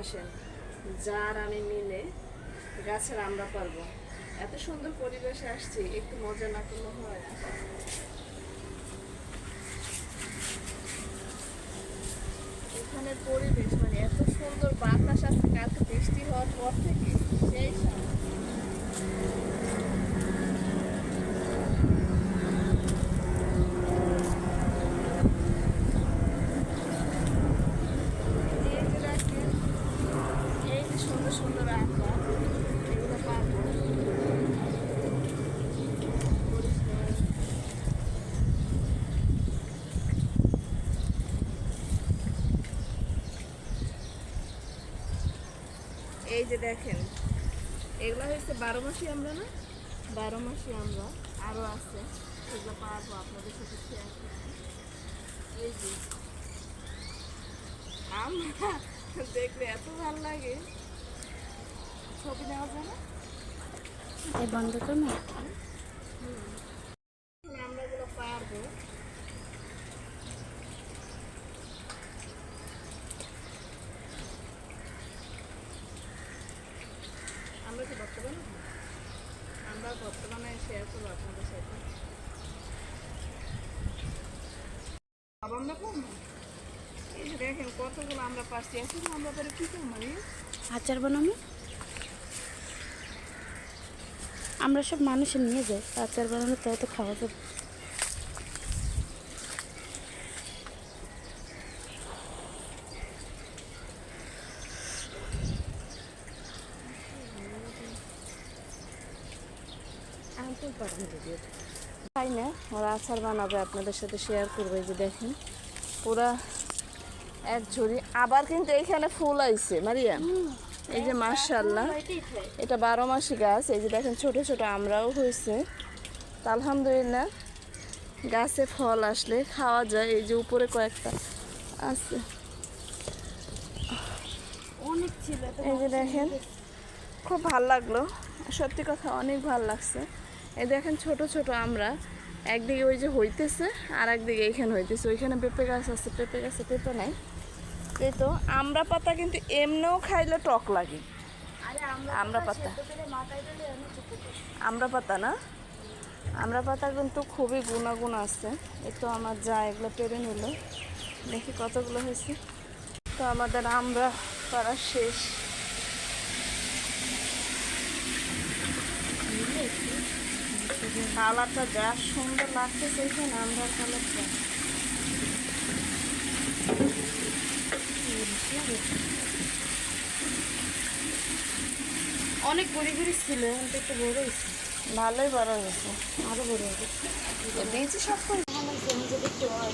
আসেন, যার আমি মিলে গাছের আমরা পারব। এত সুন্দর পরিবেশে আসছি, একটু মজা না করলে হয় এখানে পরিবেশ মানে এত সুন্দর বাতাস আছে, কালকে বৃষ্টি হওয়ার পর থেকে সেই সময় এই যে দেখেন, এই যে সুন্দর সুন্দর আঁকা এগুলো পাবো পরিষ্কার। এই যে দেখেন, এগুলো হচ্ছে বারো মাসি আমরা না? বারো মাসি আমরা আরও আছে। সেগুলো পারব আপনাদের সাথে শেয়ার করতে। এই যে, আমরা দেখলে এত ভালো লাগে। ছবি নেওয়া যায় না এই না। আমরা এগুলো পারব। আমরা কি বর্তমানে আমরা বর্তমানে শেয়ার করব আপনাদের সাথে। আমরা এই যে দেখেন কতগুলো আমরা আমরা পরে কী করব আচার বানাবো? আমরা সব মানুষে নিয়ে যাই আচার বানানো তো তো খাওয়া যাবে। তাই না? ওরা আচার বানাবে, আপনাদের সাথে শেয়ার করবে যে দেখেন। পুরা এক ঝুড়ি। আবার কিন্তু এইখানে ফুল আইছে, মারিয়া। এই যে মার্শাল্লাহ এটা বারো মাসি গাছ এই যে দেখেন ছোট ছোট আমরাও হয়েছে। আলহামদুলিল্লাহ গাছে ফল আসলে খাওয়া যায় এই যে উপরে কয়েকটা আছে। অনেক ছিল এই যে দেখেন খুব ভালো লাগল। সত্যি কথা অনেক ভালো লাগছে। এই দেখেন ছোট ছোট আমরা একদিকে ওই যে হইতেছে আর একদিকে এইখানে হইতেছে। ওইখানে পেঁপে গাছ আছে পেঁপে গাছে পেঁপে নাই। এই তো আমরা পাতা কিন্তু এমনিও খাইলে টক লাগে। আমরা পাতা আমরা পাতা না? আমরা পাতা কিন্তু খুবই গুণাগুণ আছে। এই তো আমার যা এগুলো পেরে নিল। দেখি কতগুলো হয়েছে। তো আমাদের আমরা পাড়া শেষ। কালারটা যা সুন্দর লাগতেছে এখানে আমরা কালারটা অনেক গড়ি গড়ি ছিল এখন তো একটু বড় হয়েছে। ভালোই বড় হয়েছে। আরও বড় হয়েছে। দিয়েছি সব করে। ভালো হয়েছে হয়।